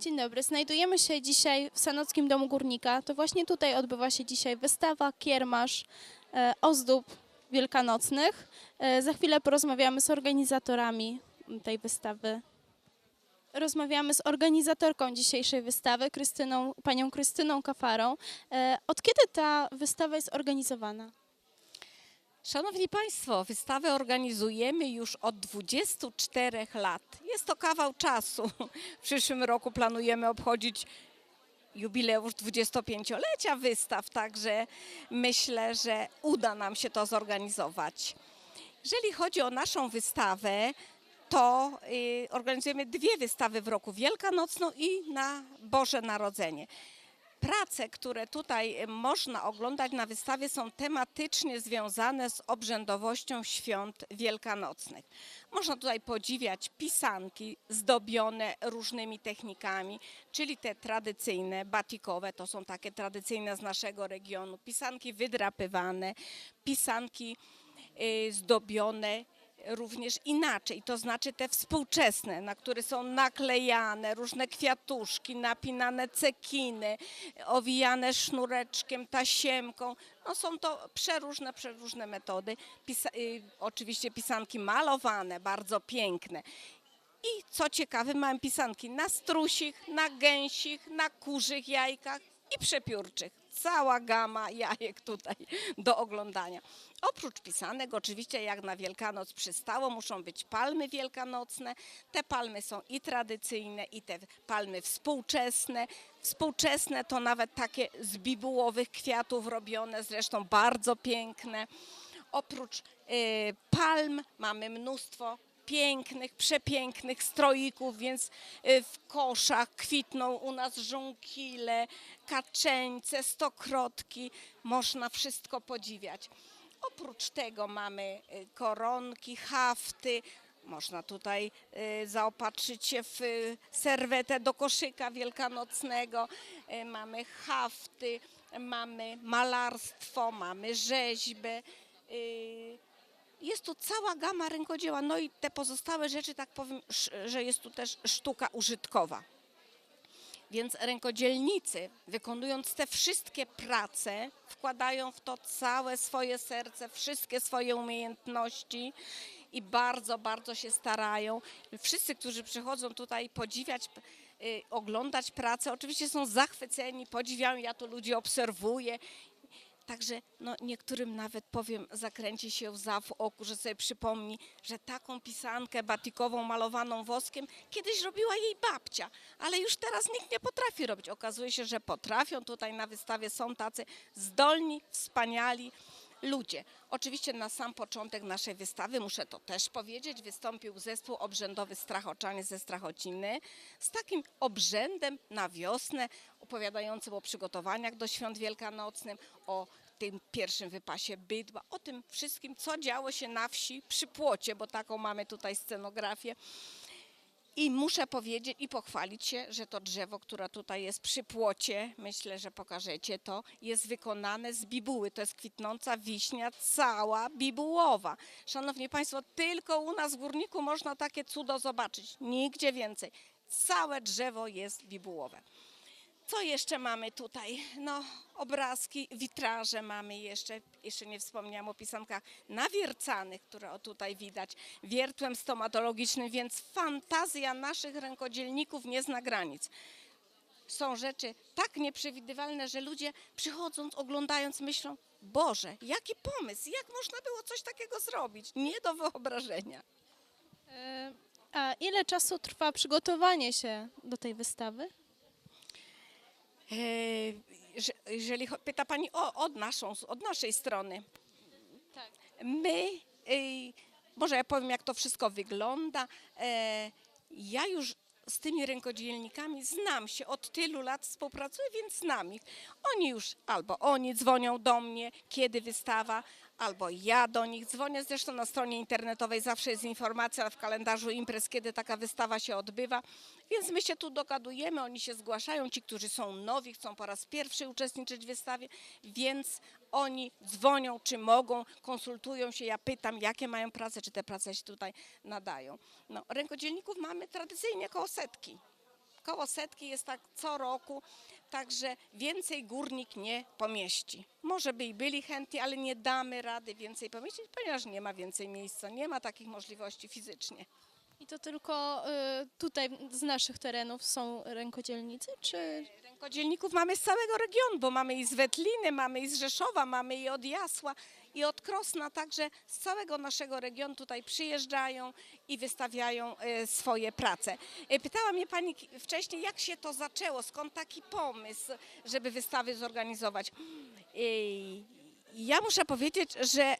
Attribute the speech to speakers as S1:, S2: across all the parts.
S1: Dzień dobry. Znajdujemy się dzisiaj w Sanockim Domu Górnika. To właśnie tutaj odbywa się dzisiaj wystawa, kiermasz, e, ozdób wielkanocnych. E, za chwilę porozmawiamy z organizatorami tej wystawy. Rozmawiamy z organizatorką dzisiejszej wystawy, Krystyną, panią Krystyną Kafarą. E, od kiedy ta wystawa jest organizowana?
S2: Szanowni Państwo, wystawę organizujemy już od 24 lat. Jest to kawał czasu. W przyszłym roku planujemy obchodzić jubileusz 25-lecia wystaw, także myślę, że uda nam się to zorganizować. Jeżeli chodzi o naszą wystawę, to y, organizujemy dwie wystawy w roku, Wielkanocną i na Boże Narodzenie. Prace, które tutaj y, można oglądać na wystawie są tematycznie związane z obrzędowością świąt wielkanocnych. Można tutaj podziwiać pisanki zdobione różnymi technikami, czyli te tradycyjne, batikowe, to są takie tradycyjne z naszego regionu, pisanki wydrapywane, pisanki y, zdobione również inaczej, to znaczy te współczesne, na które są naklejane różne kwiatuszki, napinane cekiny, owijane sznureczkiem, tasiemką. No są to przeróżne, przeróżne metody. Pisa y, oczywiście pisanki malowane, bardzo piękne. I co ciekawe, mamy pisanki na strusich, na gęsich, na kurzych jajkach i przepiórczych. Cała gama jajek tutaj do oglądania. Oprócz pisanek, oczywiście jak na Wielkanoc przystało, muszą być palmy wielkanocne. Te palmy są i tradycyjne, i te palmy współczesne. Współczesne to nawet takie z bibułowych kwiatów robione, zresztą bardzo piękne. Oprócz y, palm mamy mnóstwo pięknych, przepięknych stroików, więc y, w koszach kwitną u nas żonkile, kaczeńce, stokrotki. Można wszystko podziwiać. Oprócz tego mamy y, koronki, hafty. Można tutaj y, zaopatrzyć się w serwetę do koszyka wielkanocnego. Mamy hafty, mamy malarstwo, mamy rzeźbę. Jest tu cała gama rękodzieła, no i te pozostałe rzeczy, tak powiem, że jest tu też sztuka użytkowa. Więc rękodzielnicy, wykonując te wszystkie prace, wkładają w to całe swoje serce, wszystkie swoje umiejętności i bardzo, bardzo się starają. Wszyscy, którzy przychodzą tutaj podziwiać, y, oglądać pracę, oczywiście są zachwyceni, podziwiają, ja tu ludzi obserwuję. Także no, niektórym nawet powiem, zakręci się łza w oku, że sobie przypomni, że taką pisankę batikową malowaną woskiem kiedyś robiła jej babcia, ale już teraz nikt nie potrafi robić. Okazuje się, że potrafią. Tutaj na wystawie są tacy zdolni, wspaniali ludzie. Oczywiście na sam początek naszej wystawy, muszę to też powiedzieć, wystąpił zespół obrzędowy Strachoczanie ze Strachociny z takim obrzędem na wiosnę, opowiadającym o przygotowaniach do świąt wielkanocnym, o tym pierwszym wypasie bydła, o tym wszystkim, co działo się na wsi przy płocie, bo taką mamy tutaj scenografię. I muszę powiedzieć i pochwalić się, że to drzewo, które tutaj jest przy płocie, myślę, że pokażecie to, jest wykonane z bibuły. To jest kwitnąca wiśnia, cała bibułowa. Szanowni Państwo, tylko u nas w Górniku można takie cudo zobaczyć. Nigdzie więcej. Całe drzewo jest bibułowe. Co jeszcze mamy tutaj? No, obrazki, witraże mamy jeszcze. Jeszcze nie wspomniałam o pisankach nawiercanych, które o tutaj widać, wiertłem stomatologicznym, więc fantazja naszych rękodzielników nie zna granic. Są rzeczy tak nieprzewidywalne, że ludzie przychodząc, oglądając, myślą, Boże, jaki pomysł, jak można było coś takiego zrobić? Nie do wyobrażenia.
S1: E, A ile czasu trwa przygotowanie się do tej wystawy?
S2: Że- jeżeli pyta Pani o od, naszą, od naszej strony,
S1: Tak.
S2: my, y, może ja powiem, jak to wszystko wygląda. E, ja już z tymi rękodzielnikami znam się, od tylu lat współpracuję, więc znam ich. Oni już, albo oni dzwonią do mnie, kiedy wystawa, albo ja do nich dzwonię. Zresztą na stronie internetowej zawsze jest informacja w kalendarzu imprez, kiedy taka wystawa się odbywa. Więc my się tu dogadujemy, oni się zgłaszają, ci, którzy są nowi, chcą po raz pierwszy uczestniczyć w wystawie, więc oni dzwonią, czy mogą, konsultują się, ja pytam, jakie mają prace, czy te prace się tutaj nadają. No, rękodzielników mamy tradycyjnie koło setki. Koło setki jest tak co roku, także więcej górnik nie pomieści. Może by i byli chętni, ale nie damy rady więcej pomieścić, ponieważ nie ma więcej miejsca, nie ma takich możliwości fizycznie.
S1: I to tylko y, tutaj z naszych terenów są rękodzielnicy, czy
S2: Rękodzielników mamy z całego regionu, bo mamy i z Wetliny, mamy i z Rzeszowa, mamy i od Jasła, i od Krosna, także z całego naszego regionu tutaj przyjeżdżają i wystawiają e, swoje prace. E, Pytała mnie pani wcześniej, jak się to zaczęło, skąd taki pomysł, żeby wystawy zorganizować. Ja muszę powiedzieć, że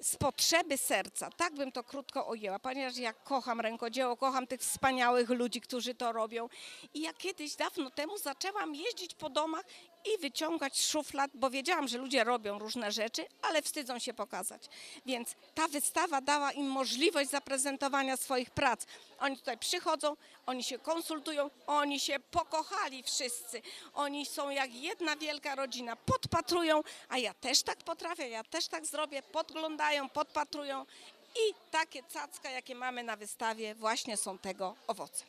S2: z potrzeby serca, tak bym to krótko ujęła, ponieważ ja kocham rękodzieło, kocham tych wspaniałych ludzi, którzy to robią. I ja kiedyś, dawno temu, zaczęłam jeździć po domach i wyciągać z szuflad, bo wiedziałam, że ludzie robią różne rzeczy, ale wstydzą się pokazać. Więc ta wystawa dała im możliwość zaprezentowania swoich prac. Oni tutaj przychodzą, oni się konsultują, oni się pokochali wszyscy. Oni są jak jedna wielka rodzina, podpatrują, a ja też tak potrafię, ja też tak zrobię, podglądają, podpatrują i takie cacka, jakie mamy na wystawie, właśnie są tego owocem.